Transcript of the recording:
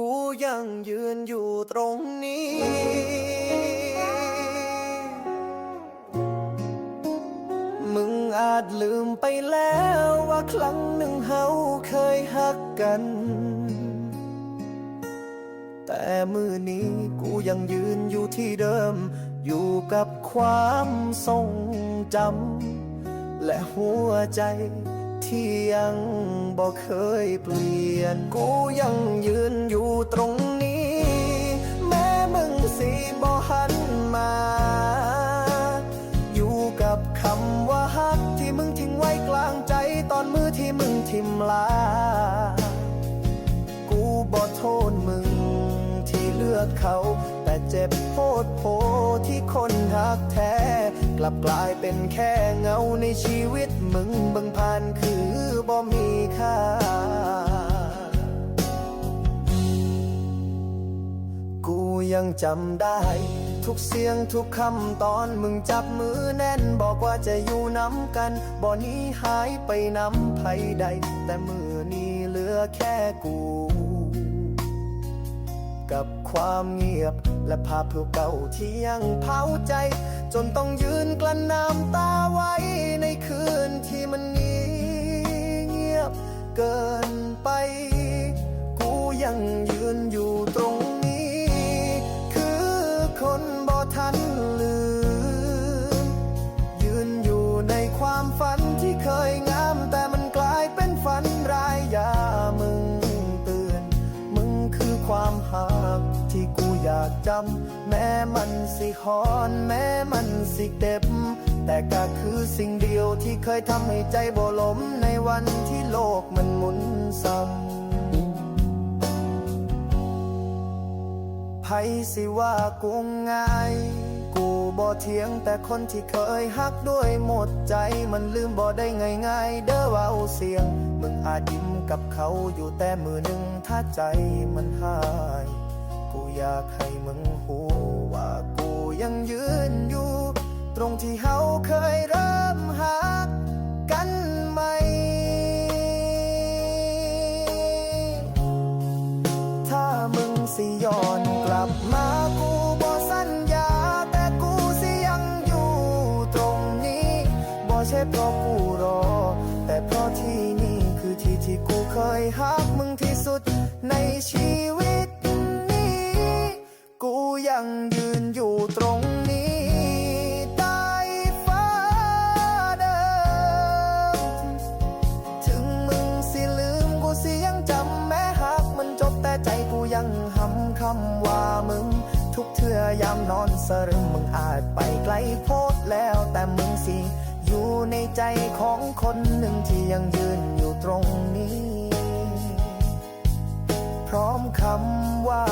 กูยังยืนอยู่ตรงนี้ มึงอาจลืมไปแล้วว่าครั้งหนึ่งเฮาเคยฮักกัน แต่มือนี้กูยังยืนอยู่ที่เดิม อยู่กับความทรงจำและหัวใจ ที่ยังบอกเคยเปลี่ยน กูยังยืนอยู่ตรงนี้ แม้มึงสิบ่หันมา อยู่กับคำว่าฮักที่มึงทิ้งไว้กลางใจตอนมือที่มึงทิมลา กูบ่โทษมึงที่เลือกเขา เจ็บโพดโพที่คนหักแท้ กลับกลายเป็นแค่เงาในชีวิตมึงบังผ่านคือบ่มีค่า กูยังจำได้ ทุกเสียงทุกคำตอนมึงจับมือแน่น บอกว่าจะอยู่น้ำกัน บ่หนี้หายไปน้ำไผใด แต่มือนี้เหลือแค่กู กับความเงียบ และภาพเก่าๆที่ยังเผาใจ จนต้องยืนกลั้นน้ำตาไว้ในคืนที่มันเงียบเกินไป กูยังยืนอยู่ตรงนี้ คือคนบ่ทันลืม ยืนอยู่ในความฝันที่เคยงามแต่มันกลายเป็นฝันร้ายากจำ แม้มันสิหอน แม้มันสิเจ็บ แต่ก็คือสิ่งเดียวที่เคยทำให้ใจบ่ล้มในวันที่โลกมันหมุนซ้ำไผสิว่ากูง่าย กูบ่เถียงแต่คนที่เคยฮักด้วยหมดใจมันลืมบ่ได้ง่ายๆ เด้อว้าเสียง มึงอาจยิ้มกับเขาอยู่แต่มือหนึ่งถ้าใจมันหาย กูอยากให้มึงหูว่ากูยังยืนอยู่ ตรงที่เฮาเคยเริ่มฮักกันใหม่ถ้ามึงสิย้อนกลับมากูบ่สัญญา แต่กูสิยังอยู่ตรงนี้บ่ใช่เพราะกูรอ แต่เพราะที่นี่คือที่ที่กูเคยฮักมึงที่สุดในชีวิ ยังยืนอยู่ตรงนี้ใต้ฟ้าเดิม ถึงมึงสิลืมกูสิยังจำแม้หากมันจบแต่ใจกูยังหำคำว่ามึง ทุกเทื่อยามนอนสรึมมึงอาจไปไกลโพดแล้วแต่มึงสิ อยู่ในใจของคนหนึ่งที่ยังยืนอยู่ตรงนี้ พร้อมคำว่า